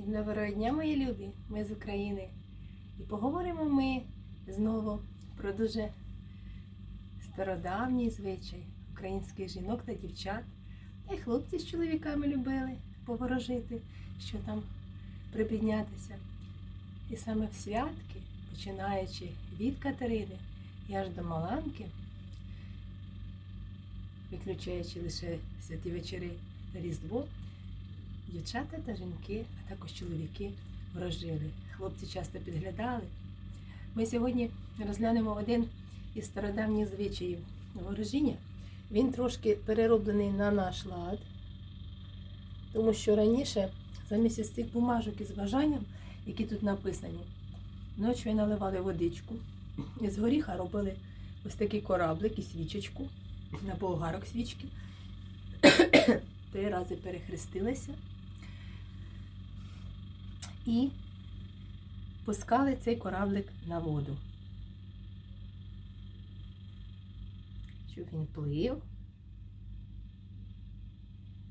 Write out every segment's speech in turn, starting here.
Всім доброго дня, мої любі! Ми з України. І поговоримо ми знову про дуже стародавній звичай українських жінок та дівчат. Та й хлопці з чоловіками любили поворожити, що там припіднятися. І саме в святки, починаючи від Катерини і аж до Маланки, виключаючи лише святі вечори та Різдво, Дівчата та жінки, а також чоловіки ворожили. Хлопці часто підглядали. Ми сьогодні розглянемо один із стародавніх звичаїв ворожіння. Він трошки перероблений на наш лад, тому що раніше, замість із цих бумажок із бажанням, які тут написані, ночі наливали водичку, і з горіха робили ось такий кораблик і свічечку на болгарок свічки. Три рази перехрестилися і пускали цей кораблик на воду. Щоб він плив.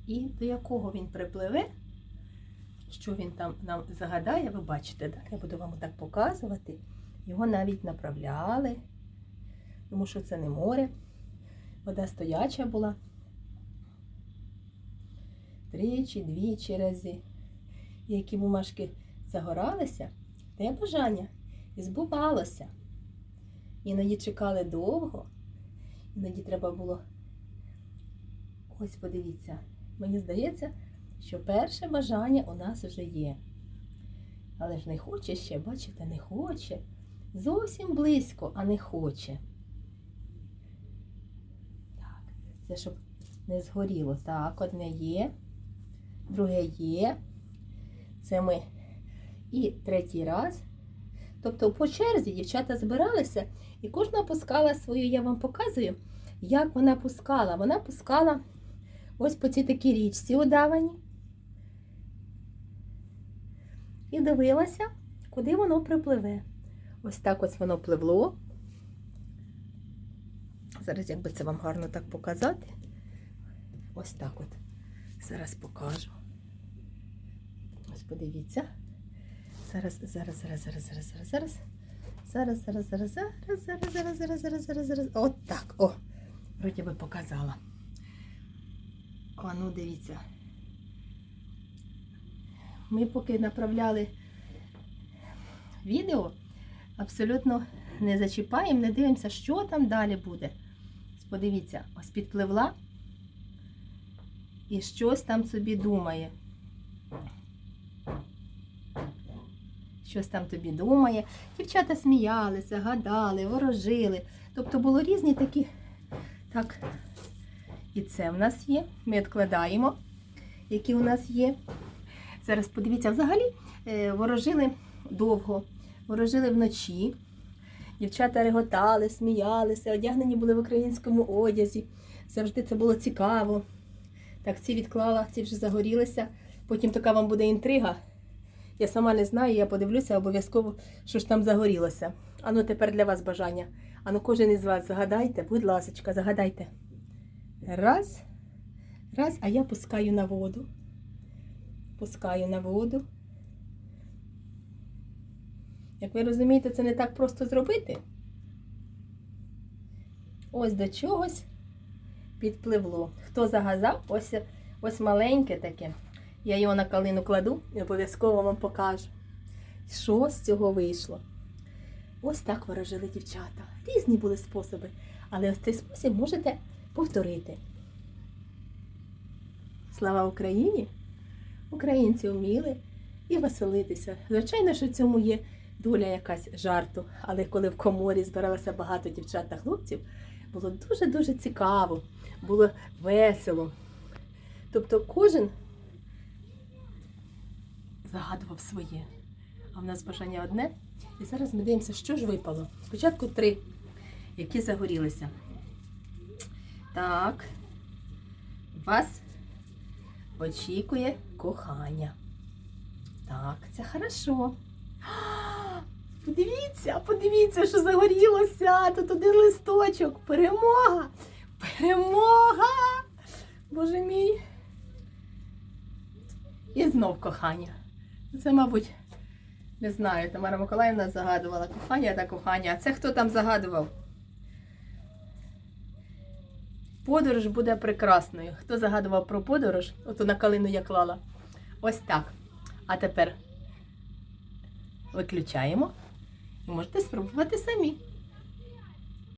І до якого він припливе, що він там нам загадає, ви бачите, так? Я буду вам так показувати. Його навіть направляли, тому що це не море. Вода стояча була. Тричі, двічі рази які бумажки загоралися, те бажання і збувалося. Іноді чекали довго, іноді треба було. Ось подивіться, мені здається, що перше бажання у нас вже є. Але ж не хоче ще, бачите, не хоче. Зовсім близько, а не хоче. Так, це щоб не згоріло. Так, одне є, друге є. Це ми і третій раз. Тобто по черзі дівчата збиралися і кожна пускала свою, я вам показую, як вона пускала. Вона пускала ось по цій такій річці удавані. І дивилася, куди воно припливе. Ось так ось воно пливло. Зараз, як би це вам гарно так показати. Ось так от. Зараз покажу. Подивіться. Зараз, зараз, зараз, зараз, зараз, зараз, зараз. Зараз, зараз, зараз, зараз, зараз, зараз, зараз, зараз, зараз, зараз. От так. О, вроді би показала. О, ну дивіться. Ми поки направляли відео, абсолютно не зачіпаємо, не дивимося, що там далі буде. Подивіться, ось підпливла і щось там собі думає. Щось там тобі думає. Дівчата сміялися, гадали, ворожили. Тобто було різні такі. Так, і це в нас є. Ми відкладаємо, які у нас є. Зараз подивіться, взагалі е, ворожили довго, ворожили вночі. Дівчата реготали, сміялися, одягнені були в українському одязі. Завжди це було цікаво. Так, ці відклала, ці вже загорілися. Потім така вам буде інтрига. Я сама не знаю, я подивлюся обов'язково, що ж там загорілося. Ану, тепер для вас бажання. Ану, кожен із вас загадайте, будь ласка, загадайте. Раз, раз, а я пускаю на воду. Пускаю на воду. Як ви розумієте, це не так просто зробити. Ось до чогось підпливло. Хто загадав, ось, ось маленьке таке. Я його на калину кладу і обов'язково вам покажу, що з цього вийшло. Ось так ворожили дівчата. Різні були способи, але ось цей спосіб можете повторити. Слава Україні! Українці вміли і веселитися. Звичайно, що в цьому є доля якась жарту, але коли в коморі збиралося багато дівчат та хлопців, було дуже-дуже цікаво, було весело. Тобто кожен загадував своє. А в нас бажання одне. І зараз ми дивимося, що ж випало. Спочатку три, які загорілися. Так, вас очікує кохання. Так, це хорошо. Подивіться, подивіться, що загорілося. Тут один листочок. Перемога! Перемога! Боже мій. І знов кохання. Це, мабуть, не знаю, Тамара Миколаївна загадувала кохання та кохання. А це хто там загадував? Подорож буде прекрасною. Хто загадував про подорож, ото на калину я клала. Ось так. А тепер виключаємо і можете спробувати самі.